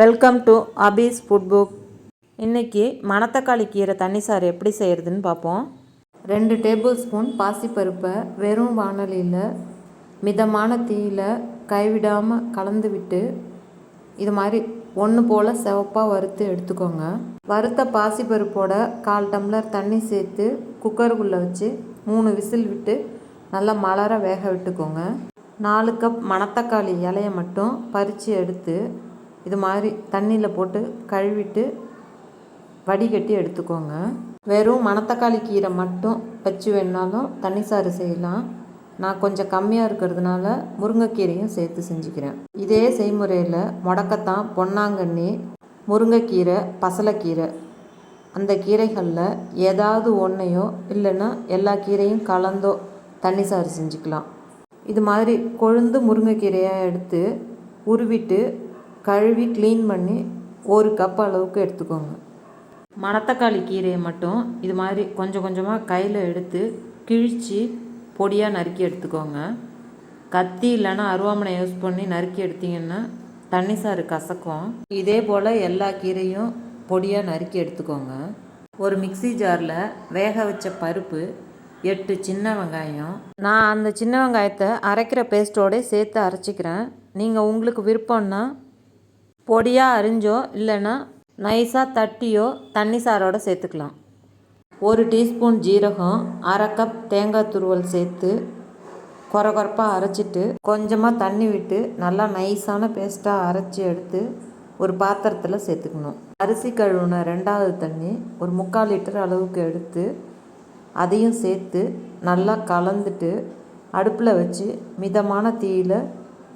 Welcome to Abi's food book இன்றைக்கி மணத்தக்காளி கீரை தண்ணி சாறு எப்படி செய்கிறதுன்னு பார்ப்போம். ரெண்டு டேபிள் ஸ்பூன் பாசிப்பருப்பை வெறும் வானலியில் மிதமான தீயில் கைவிடாமல் கலந்து விட்டு இது மாதிரி ஒன்று போல் சிவப்பாக வறுத்து எடுத்துக்கோங்க. வறுத்த பாசிப்பருப்போட கால் டம்ளர் தண்ணி சேர்த்து குக்கருக்குள்ளே வச்சு மூணு விசில் விட்டு நல்லா மலர வேக விட்டுக்கோங்க. நாலு கப் மணத்தக்காளி இலையை மட்டும் பறித்து எடுத்து இது மாதிரி தண்ணியில் போட்டு கழுவிட்டு வடிகட்டி எடுத்துக்கோங்க. வெறும் மணத்தக்காளி கீரை மட்டும் வச்சு வேணாலும் தண்ணி சாறு செய்யலாம். நான் கொஞ்சம் கம்மியாக இருக்கிறதுனால முருங்கைக்கீரையும் சேர்த்து செஞ்சுக்கிறேன். இதே செய்முறையில் முடக்கத்தான் பொன்னாங்கண்ணி முருங்கைக்கீரை பசலைக்கீரை. அந்த கீரைகளில் ஏதாவது ஒன்றையோ இல்லைன்னா எல்லா கீரையும் கலந்தோ தண்ணி சாறு செஞ்சுக்கலாம். இது மாதிரி கொழுந்து முருங்கைக்கீரையாக எடுத்து உருவிட்டு கழுவி க்ளீன் பண்ணி ஒரு கப் அளவுக்கு எடுத்துக்கோங்க. மணத்தக்காளி கீரையை மட்டும் இது மாதிரி கொஞ்சம் கொஞ்சமாக கையில் எடுத்து கிழித்து பொடியாக நறுக்கி எடுத்துக்கோங்க. கத்தி இல்லைன்னா அருவாமனை யூஸ் பண்ணி நறுக்கி எடுத்தீங்கன்னா தண்ணி சாறு கசக்கும். இதே போல் எல்லா கீரையும் பொடியாக நறுக்கி எடுத்துக்கோங்க. ஒரு மிக்ஸி ஜாரில் வேக வச்ச பருப்பு எட்டு சின்ன வெங்காயம். நான் அந்த சின்ன வெங்காயத்தை அரைக்கிற பேஸ்ட்டோட சேர்த்து அரைச்சிக்கிறேன். நீங்கள் உங்களுக்கு விருப்பம்னா பொடியாக அரிஞ்சோ இல்லைன்னா நைஸாக தட்டியோ தண்ணி சாரோட சேர்த்துக்கலாம். ஒரு டீஸ்பூன் ஜீரகம் அரை கப் தேங்காய் துருவல் சேர்த்து கொர கொரப்பாக அரைச்சிட்டு கொஞ்சமாக தண்ணி விட்டு நல்லா நைஸான பேஸ்ட்டாக அரைச்சி எடுத்து ஒரு பாத்திரத்தில் சேர்த்துக்கணும். அரிசி கழுவுன ரெண்டாவது தண்ணி ஒரு முக்கால் லிட்டர் அளவுக்கு எடுத்து அதையும் சேர்த்து நல்லா கலந்துட்டு அடுப்பில் வச்சு மிதமான தீயில்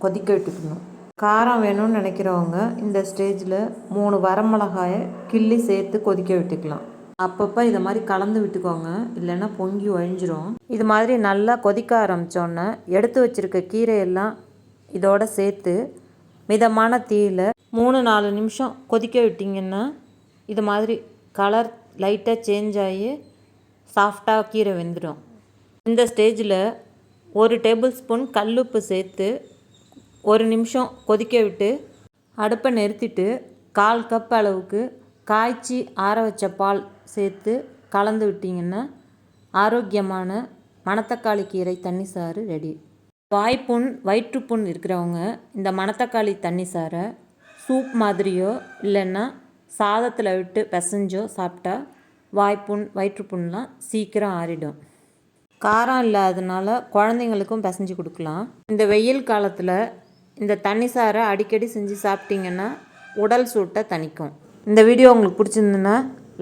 கொதிக்க விட்டுக்கணும். காரம் வேணும்னு நினைக்கிறவங்க இந்த ஸ்டேஜில் மூணு வரமிளகாயை கிள்ளி சேர்த்து கொதிக்க விட்டுக்கலாம். அப்பப்போ இதை மாதிரி கலந்து விட்டுக்கோங்க. இல்லைன்னா பொங்கி ஒழிஞ்சிரும். இது மாதிரி நல்லா கொதிக்க ஆரம்பித்தோன்னே எடுத்து வச்சுருக்க கீரையெல்லாம் இதோட சேர்த்து மிதமான தீயில் மூணு நாலு நிமிஷம் கொதிக்க விட்டிங்கன்னா இது மாதிரி கலர் லைட்டாக சேஞ்ச் ஆகி சாஃப்டாக கீரை வெந்துடும் இந்த ஸ்டேஜில் ஒரு டேபிள் ஸ்பூன் கல்லுப்பு சேர்த்து ஒரு நிமிஷம் கொதிக்க விட்டு அடுப்பை நிறுத்திட்டு கால் கப் அளவுக்கு காய்ச்சி ஆற வச்ச பால் சேர்த்து கலந்து விட்டிங்கன்னா ஆரோக்கியமான மணத்தக்காளி கீரை தண்ணி சாறு ரெடி. வாய்ப்புண் வயிற்றுப்புண் இருக்கிறவங்க இந்த மணத்தக்காளி தண்ணி சாறை சூப் மாதிரியோ இல்லைன்னா சாதத்தில் விட்டு பிசைஞ்சோ சாப்பிட்டா வாய்ப்புண் வயிற்றுப்புண்லாம் சீக்கிரம் ஆறிடும். காரம் இல்லாததுனால குழந்தைங்களுக்கும் பிசைஞ்சு கொடுக்கலாம். இந்த வெயில் காலத்தில் இந்த தண்ணி சாரை அடிக்கடி செஞ்சு சாப்பிட்டிங்கன்னா உடல் சூட்டை தணிக்கும். இந்த வீடியோ உங்களுக்கு பிடிச்சிருந்துன்னா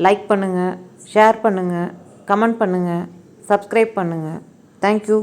லைக் பண்ணுங்கள் ஷேர் பண்ணுங்கள் கமெண்ட் பண்ணுங்கள் சப்ஸ்கிரைப் பண்ணுங்கள் தேங்க்யூ